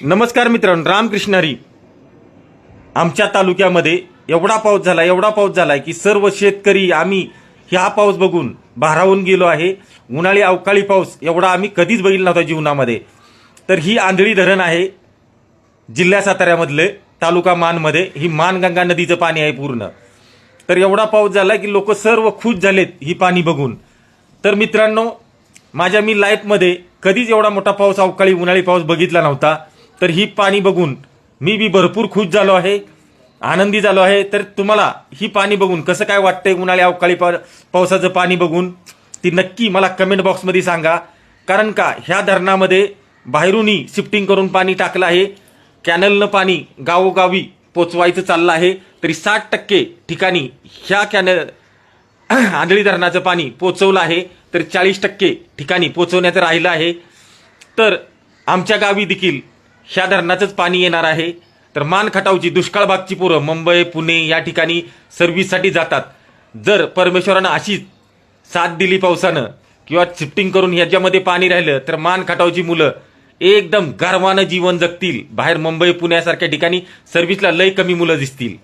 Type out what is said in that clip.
नमस्कार मित्रांनो रामकृष्ण हरी. आमच्या तालुक्यामध्ये एवढा पाऊस झाला एवढा पाऊस झाला की सर्व शेतकरी आम्ही ह्या पाऊस बघून भारावून गेलो आहे. उन्हाळी अवकाळी पाऊस एवढा आम्ही कधीच बघितला नव्हता जीवनामध्ये. तर ही आंधळी धरण आहे जिल्ह्या साताऱ्यामधले तालुका मानमध्ये. ही मानगंगा नदीचं पाणी आहे पूर्ण. तर एवढा पाऊस झाला की लोक सर्व खुश झालेत ही पाणी बघून. तर मित्रांनो माझ्या मी लाईफमध्ये कधीच एवढा मोठा पाऊस अवकाळी उन्हाळी पाऊस बघितला नव्हता. तर ही पाणी बघून मी बी भरपूर खुश झालो आहे आनंदी झालो आहे. तर तुम्हाला ही पाणी बघून कसं काय वाटतंय उन्हाळी अवकाळी पा पावसाचं पाणी बघून? ती नक्की मला कमेंट बॉक्समध्ये सांगा. कारण का ह्या धरणामध्ये बाहेरूनही शिफ्टिंग करून पाणी टाकलं आहे. कॅनलनं पाणी गावोगावी पोचवायचं चाललं आहे. तरी साठ टक्के ठिकाणी ह्या कॅनल आंधळी धरणाचं पाणी पोचवलं आहे. तर चाळीस टक्के ठिकाणी पोचवण्याचं राहिलं आहे. तर आमच्या गावी देखील ह्या धरणाचंच पाणी येणार आहे. तर मान खटावची दुष्काळ भागची पोरं मुंबई पुणे या ठिकाणी सर्व्हिससाठी जातात. जर परमेश्वरानं अशीच साथ दिली पावसानं किंवा शिफ्टिंग करून ह्याच्यामध्ये पाणी राहिलं तर मान खटावची मुलं एकदम गर्वानं जीवन जगतील. बाहेर मुंबई पुण्यासारख्या ठिकाणी सर्व्हिसला लय कमी मुलं दिसतील.